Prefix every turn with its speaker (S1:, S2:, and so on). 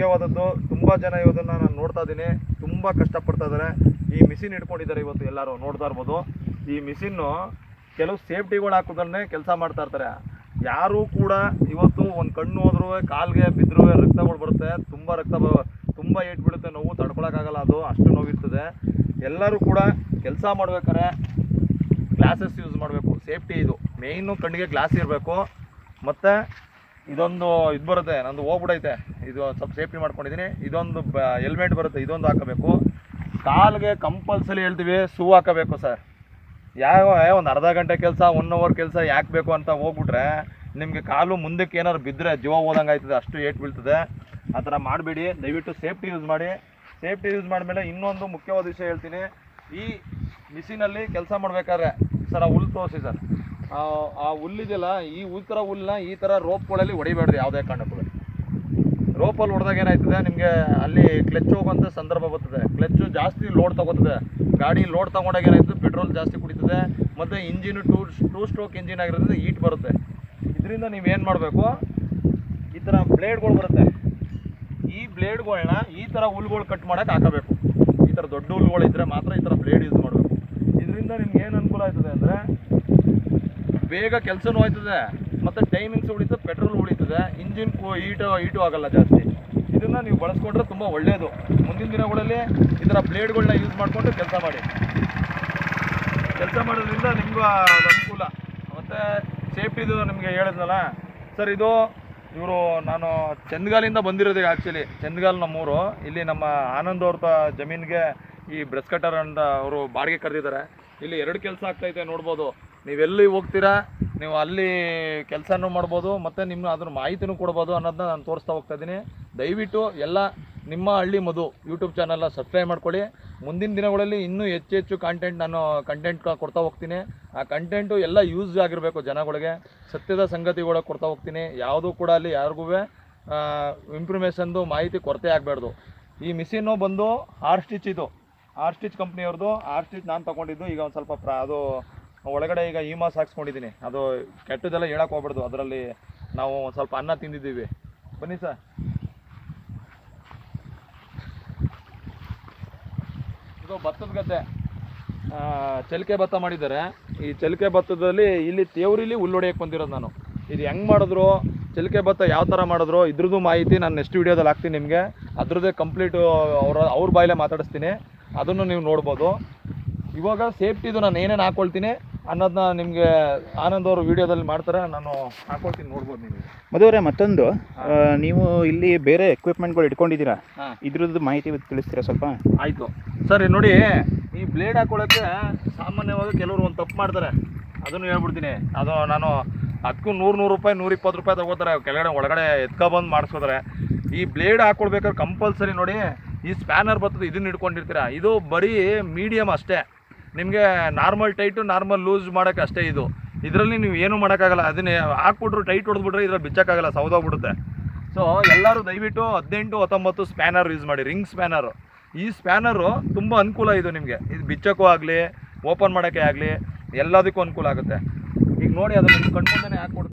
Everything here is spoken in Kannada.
S1: ಮುಖ್ಯವಾದದ್ದು ತುಂಬ ಜನ ಇವತ್ತನ್ನ ನಾನು ನೋಡ್ತಾ ಇದ್ದೀನಿ ತುಂಬ ಕಷ್ಟಪಡ್ತಾ ಇದ್ದಾರೆ ಈ ಮಿಷಿನ್ ಇಟ್ಕೊಂಡಿದ್ದಾರೆ ಇವತ್ತು ಎಲ್ಲರೂ ನೋಡ್ತಾ ಇರ್ಬೋದು. ಈ ಮಿಷಿನ್ನು ಕೆಲವು ಸೇಫ್ಟಿಗಳು ಹಾಕೋದನ್ನೇ ಕೆಲಸ ಮಾಡ್ತಾ ಇರ್ತಾರೆ. ಯಾರೂ ಕೂಡ ಇವತ್ತು ಒಂದು ಕಣ್ಣು ಹೋದ್ರೂ ಕಾಲ್ಗೆ ಬಿದ್ದರೂ ರಕ್ತಗಳು ಬರುತ್ತೆ. ತುಂಬ ರಕ್ತ ತುಂಬ ಏಟ್ ಬೀಳುತ್ತೆ ನೋವು ತಡ್ಕೊಳಕ್ಕಾಗಲ್ಲ ಅದು ಅಷ್ಟು ನೋವಿರ್ತದೆ. ಎಲ್ಲರೂ ಕೂಡ ಕೆಲಸ ಮಾಡ್ಬೇಕಾರೆ ಗ್ಲಾಸಸ್ ಯೂಸ್ ಮಾಡಬೇಕು. ಸೇಫ್ಟಿ ಇದು. ಮೇಯ್ನು ಕಣ್ಣಿಗೆ ಗ್ಲಾಸ್ ಇರಬೇಕು. ಮತ್ತು ಇದೊಂದು ಇದು ಬರುತ್ತೆ, ನಂದು ಹೋಗ್ಬಿಡೈತೆ. ಇದು ಸ್ವಲ್ಪ ಸೇಫ್ಟಿ ಮಾಡ್ಕೊಂಡಿದ್ದೀನಿ ಇದೊಂದು ಬ ಹೆಲ್ಮೆಟ್ ಬರುತ್ತೆ, ಇದೊಂದು ಹಾಕಬೇಕು. ಕಾಲ್ಗೆ ಕಂಪಲ್ಸರಿ ಹೇಳ್ತೀವಿ ಶೂ ಹಾಕಬೇಕು ಸರ್ ಯಾವ, ಒಂದು ಅರ್ಧ ಗಂಟೆ ಕೆಲಸ ಒನ್ ಅವರ್ ಕೆಲಸ ಯಾಕೆ ಬೇಕು ಅಂತ ಹೋಗ್ಬಿಟ್ರೆ, ನಿಮಗೆ ಕಾಲು ಮುಂದಕ್ಕೆ ಏನಾದ್ರು ಬಿದ್ದರೆ ಜೀವ ಹೋದಂಗೆ ಆಯ್ತದೆ, ಅಷ್ಟು ಏಟ್ ಬೀಳ್ತದೆ. ಆ ಥರ ಮಾಡಬೇಡಿ, ದಯವಿಟ್ಟು ಸೇಫ್ಟಿ ಯೂಸ್ ಮಾಡಿ. ಸೇಫ್ಟಿ ಯೂಸ್ ಮಾಡಿದ್ಮೇಲೆ ಇನ್ನೊಂದು ಮುಖ್ಯವಾದ ವಿಷಯ ಹೇಳ್ತೀನಿ. ಈ ಮಿಷಿನಲ್ಲಿ ಕೆಲಸ ಮಾಡಬೇಕಾದ್ರೆ, ಸರ ಆ ಹುಲ್ಲು ತೋರಿಸಿ ಸರ್ ಆ- ಆ ಹುಲ್ಲಿದೆಯಲ್ಲ ಈ ಥರ ಹುಲ್ಲನ್ನ ಈ ಥರ ರೋಪ್ಗಳಲ್ಲಿ ಹೊಡಿಬೇಡ್ರಿ ಯಾವುದೇ ಕಾರಣಕ್ಕೂ. ರೋಪಲ್ಲಿ ಹೊಡೆದಾಗ ಏನಾಯ್ತದೆ? ನಿಮಗೆ ಅಲ್ಲಿ ಕ್ಲಚ್ ಹೋಗುವಂಥ ಸಂದರ್ಭ ಬರ್ತದೆ. ಕ್ಲಚ್ಚು ಜಾಸ್ತಿ ಲೋಡ್ ತಗೋತದೆ. ಗಾಡಿ ಲೋಡ್ ತಗೊಂಡಾಗ ಏನಾಯ್ತದೆ? ಪೆಟ್ರೋಲ್ ಜಾಸ್ತಿ ಕುಡಿತದೆ. ಮತ್ತು engine two two stroke engine ಆಗಿರೋದ್ರಿಂದ ಹೀಟ್ ಬರುತ್ತೆ. ಇದರಿಂದ ನೀವೇನು ಮಾಡಬೇಕು? ಈ ಥರ ಬ್ಲೇಡ್ಗಳು ಬರುತ್ತೆ. ಈ ಬ್ಲೇಡ್ಗಳನ್ನ ಈ ಥರ ಹುಲ್ಗಳು ಕಟ್ ಮಾಡೋಕೆ ಹಾಕಬೇಕು. ಈ ಥರ ದೊಡ್ಡ ಹುಲ್ಗಳು ಇದ್ದರೆ ಮಾತ್ರ ಈ ಥರ ಬ್ಲೇಡ್ ಯೂಸ್ ಮಾಡಬೇಕು. ಇದರಿಂದ ನಿಮ್ಗೆ ಏನು ಅನುಕೂಲ ಆಯ್ತದೆ ಅಂದರೆ ಬೇಗ ಕೆಲಸನೂ ಆಯ್ತದೆ, ಮತ್ತು ಟೈಮಿಂಗ್ಸ್ ಉಳಿತದೆ ಪೆಟ್ರೋಲ್ ಉಳಿತದೆ ಇಂಜಿನ್ ಹೀಟು ಹೀಟು ಆಗಲ್ಲ ಜಾಸ್ತಿ. ಇದನ್ನು ನೀವು ಬಳಸ್ಕೊಂಡ್ರೆ ತುಂಬ ಒಳ್ಳೆಯದು ಮುಂದಿನ ದಿನಗಳಲ್ಲಿ ಈ ಥರ ಬ್ಲೇಡ್ಗಳನ್ನ ಯೂಸ್ ಮಾಡಿಕೊಂಡು ಕೆಲಸ ಮಾಡಿ. ಕೆಲಸ ಮಾಡೋದ್ರಿಂದ ನಿಮಗೂ ಅದು ಅನುಕೂಲ. ಮತ್ತು ಸೇಫ್ಟಿದು ನಿಮಗೆ ಹೇಳಿದ್ನಲ್ಲ? ಸರ್ ಇದು ಇವರು ನಾನು ಚಂದ್ಗಾಲಿಂದ ಬಂದಿರೋದು ಆ್ಯಕ್ಚುಲಿ ಚಂದ್ಗಾಲ್ ನಮ್ಮೂರು. ಇಲ್ಲಿ ನಮ್ಮ ಆನಂದ್ ಅವ್ರ ಜಮೀನಿಗೆ ಈ ಬ್ರೆಸ್ ಕಟರ್ ಅಂತ ಅವರು ಬಾಡಿಗೆ ಕರೆದಿದ್ದಾರೆ. ಇಲ್ಲಿ ಎರಡು ಕೆಲಸ ಆಗ್ತೈತೆ ನೋಡ್ಬೋದು. ನೀವೆಲ್ಲಿ ಹೋಗ್ತೀರಾ? ನೀವು ಅಲ್ಲಿ ಕೆಲಸನೂ ಮಾಡ್ಬೋದು, ಮತ್ತು ನಿಮ್ಮ ಅದ್ರ ಮಾಹಿತಿನೂ ಕೊಡ್ಬೋದು ಅನ್ನೋದನ್ನ ನಾನು ತೋರಿಸ್ತಾ ಹೋಗ್ತಾ ಇದ್ದೀನಿ. ದಯವಿಟ್ಟು ಎಲ್ಲ ನಿಮ್ಮ ಹಳ್ಳಿ ಮಧು ಯೂಟ್ಯೂಬ್ ಚಾನಲ್ನ ಸಬ್ಸ್ಕ್ರೈಬ್ ಮಾಡ್ಕೊಳ್ಳಿ. ಮುಂದಿನ ದಿನಗಳಲ್ಲಿ ಇನ್ನೂ ಹೆಚ್ಚು ಹೆಚ್ಚು ಕಾಂಟೆಂಟ್ ನಾನು ಕಂಟೆಂಟ್ ಕೊಡ್ತಾ ಹೋಗ್ತೀನಿ. ಆ ಕಂಟೆಂಟು ಎಲ್ಲ ಯೂಸ್ ಆಗಿರಬೇಕು ಜನಗಳಿಗೆ. ಸತ್ಯದ ಸಂಗತಿಗಳ ಕೊಡ್ತಾ ಹೋಗ್ತೀನಿ. ಯಾವುದೂ ಕೂಡ ಅಲ್ಲಿ ಯಾರಿಗೂ ಇಂಪ್ರೂಮೇಷನ್ದು ಮಾಹಿತಿ ಕೊರತೆ ಆಗಬಾರ್ದು. ಈ ಮಿಷಿನ್ನು ಬಂದು ಆರ್ ಸ್ಟಿಚ್ ಇದು. ಆರ್ ಸ್ಟಿಚ್ ಕಂಪ್ನಿಯವ್ರದ್ದು ಆರ್ ಸ್ಟಿಚ್ ನಾನು ತೊಗೊಂಡಿದ್ದು. ಈಗ ಒಂದು ಸ್ವಲ್ಪ ಪ್ರಾ ಅದು ಒಳಗಡೆ ಈಗ ಈ ಮಾಸ್ ಹಾಕ್ಸ್ಕೊಂಡಿದ್ದೀನಿ ಅದು ಕೆಟ್ಟದೆಲ್ಲ ಹೇಳಕ್ಕೆ ಹೋಗ್ಬಾರ್ದು. ಅದರಲ್ಲಿ ನಾವು ಸ್ವಲ್ಪ ಅನ್ನ ತಿಂದಿದ್ದೀವಿ. ಬನ್ನಿ ಸರ್. ಇದು ಭತ್ತದ ಗದ್ದೆ. ಚಲಿಕೆ ಭತ್ತ ಮಾಡಿದ್ದಾರೆ. ಈ ಚಲಿಕೆ ಭತ್ತದಲ್ಲಿ ಇಲ್ಲಿ ತೇವ್ರಿಲಿ ಹುಲ್ಲು ಹೊಡೆಯಕ್ಕೆ ಬಂದಿರೋದು ನಾನು. ಇದು ಹೆಂಗೆ ಮಾಡಿದ್ರು, ಚಲಿಕೆ ಭತ್ತ ಯಾವ ಥರ ಮಾಡಿದ್ರು, ಇದ್ರದ್ದು ಮಾಹಿತಿ ನಾನು ನೆಕ್ಸ್ಟ್ ವೀಡಿಯೋದಲ್ಲಿ ಹಾಕ್ತೀನಿ ನಿಮಗೆ. ಅದ್ರದ್ದೇ ಕಂಪ್ಲೀಟು ಅವರ, ಅವ್ರ ಬಾಯಲ್ಲೇ ಮಾತಾಡಿಸ್ತೀನಿ. ಅದನ್ನು ನೀವು ನೋಡ್ಬೋದು. ಇವಾಗ ಸೇಫ್ಟಿದು ನಾನು ಏನೇನು ಹಾಕ್ಕೊಳ್ತೀನಿ ಅನ್ನೋದನ್ನ ನಿಮಗೆ ಆನಂದ್ ಅವರು ವಿಡಿಯೋದಲ್ಲಿ ಮಾಡ್ತಾರೆ ನಾನು ಹಾಕೊಳ್ತೀನಿ ನೋಡ್ಬೋದು ನೀವು.
S2: ಮದುವರೆ ಮತ್ತೊಂದು. ಆ, ನೀವು ಇಲ್ಲಿ ಬೇರೆ ಎಕ್ವಿಪ್ಮೆಂಟ್ಗಳು ಇಟ್ಕೊಂಡಿದ್ದೀರಾ?
S1: ಹಾಂ.
S2: ಇದ್ರದ್ದು ಮಾಹಿತಿ ತಿಳಿಸ್ತೀರಾ ಸ್ವಲ್ಪ?
S1: ಆಯಿತು. ಸರಿ ನೋಡಿ ಈ ಬ್ಲೇಡ್ ಹಾಕೊಳ್ಳೋಕ್ಕೆ ಸಾಮಾನ್ಯವಾಗಿ ಕೆಲವರು ಒಂದು ತಪ್ಪು ಮಾಡ್ತಾರೆ. ಅದನ್ನು ಹೇಳ್ಬಿಡ್ತೀನಿ. ಅದು ನಾನು ಅದಕ್ಕೂ ನೂರು ನೂರು ರೂಪಾಯಿ ನೂರ ಇಪ್ಪತ್ತು ರೂಪಾಯಿ ತಗೋತಾರೆ. ಕೆಳಗಡೆ ಒಳಗಡೆ ಎತ್ಕೊಬಂದು ಮಾಡಿಸ್ಕೋತಾರೆ. ಈ ಬ್ಲೇಡ್ ಹಾಕೊಳ್ಬೇಕಾದ್ರೆ ಕಂಪಲ್ಸರಿ ನೋಡಿ ಈ ಸ್ಪ್ಯಾನರ್ ಬರ್ತದೆ ಇದನ್ನ ಇಟ್ಕೊಂಡಿರ್ತೀರ? ಇದು ಬರೀ ಮೀಡಿಯಮ್ ಅಷ್ಟೇ. ನಿಮಗೆ ನಾರ್ಮಲ್ ಟೈಟು ನಾರ್ಮಲ್ ಲೂಸ್ ಮಾಡೋಕ್ಕೆ ಅಷ್ಟೇ ಇದು. ಇದರಲ್ಲಿ ನೀವು ಏನೂ ಮಾಡೋಕ್ಕಾಗಲ್ಲ. ಅದನ್ನೇ ಹಾಕ್ಬಿಟ್ರು ಟೈಟ್ ಹೊಡೆದ್ಬಿಟ್ರೆ ಇದ್ರಲ್ಲಿ ಬಿಚ್ಚೋಕ್ಕಾಗಲ್ಲ, ಸೌದೋಗ್ಬಿಡುತ್ತೆ. ಸೊ ಎಲ್ಲರೂ ದಯವಿಟ್ಟು ಹದಿನೆಂಟು, ಹತ್ತೊಂಬತ್ತು ಸ್ಪ್ಯಾನರ್ ಯೂಸ್ ಮಾಡಿ. ರಿಂಗ್ ಸ್ಪ್ಯಾನರು ಈ ಸ್ಪ್ಯಾನರು ತುಂಬ ಅನುಕೂಲ ಇದು ನಿಮಗೆ. ಇದು ಬಿಚ್ಚೋಕ್ಕೂ ಆಗಲಿ ಓಪನ್ ಮಾಡೋಕ್ಕೆ ಆಗಲಿ, ಎಲ್ಲದಕ್ಕೂ ಅನುಕೂಲ ಆಗುತ್ತೆ. ಈಗ ನೋಡಿ, ಅದನ್ನು ಕಣ್ಮುಂದೆನೇ ಹಾಕ್ಬಿಡ್ತೀನಿ.